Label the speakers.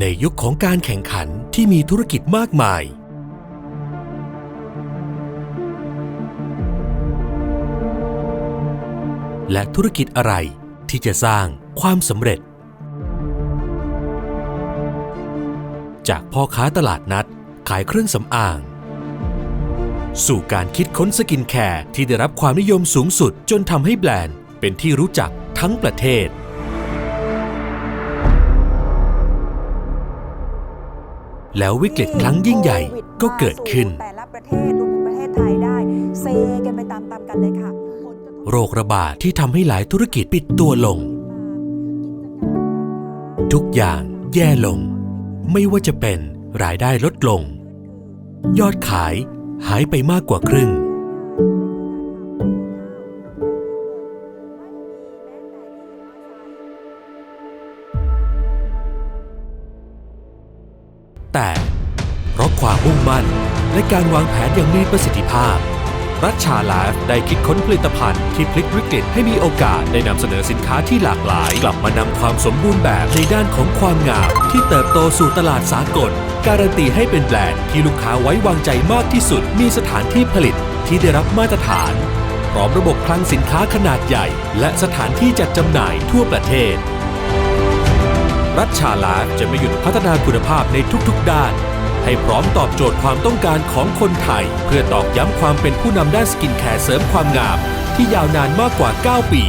Speaker 1: ในยุคของการแข่งขันที่มีธุรกิจมากมาย และธุรกิจอะไรที่จะสร้างความสำเร็จ จากพ่อค้าตลาดนัดขายเครื่องสำอาง สู่การคิดค้นสกินแคร์ที่ได้รับความนิยมสูงสุดจนทำให้แบรนด์เป็นที่รู้จักทั้งประเทศ แล้ววิกฤตครั้งยิ่งใหญ่ก็เกิดขึ้น
Speaker 2: แต่ละประเทศรวมถึงประเทศไทยได้เซกันไปตามๆกันเลยค่ะผลกระทบ
Speaker 1: โรคระบาดที่ทำให้หลายธุรกิจปิดตัวลง ทุกอย่างแย่ลง ไม่ว่าจะเป็นรายได้ลดลง ยอดขายหายไปมากกว่าครึ่ง แต่เพราะความมุ่งมั่นและการวางแผนอย่างมีประสิทธิภาพ รัชชาไลฟ์ได้คิดค้นผลิตภัณฑ์ที่พลิกวิกฤตให้มีโอกาสได้นำเสนอสินค้าที่หลากหลาย กลับมานำความสมบูรณ์แบบในด้านของความงามที่เติบโตสู่ตลาดสากล การันตีให้เป็นแบรนด์ที่ลูกค้าไว้วางใจมากที่สุด มีสถานที่ผลิตที่ได้รับมาตรฐาน พร้อมระบบคลังสินค้าขนาดใหญ่ และสถานที่จัดจำหน่ายทั่วประเทศ รัชชาลาฟ์จะไม่หยุดพัฒนาคุณภาพในทุกๆ ด้าน ให้พร้อมตอบโจทย์ความต้องการของคนไทย เพื่อตอกย้ำความเป็นผู้นำด้านสกินแคร์เสริมความงาม ที่ยาวนานมากกว่า 9 ปี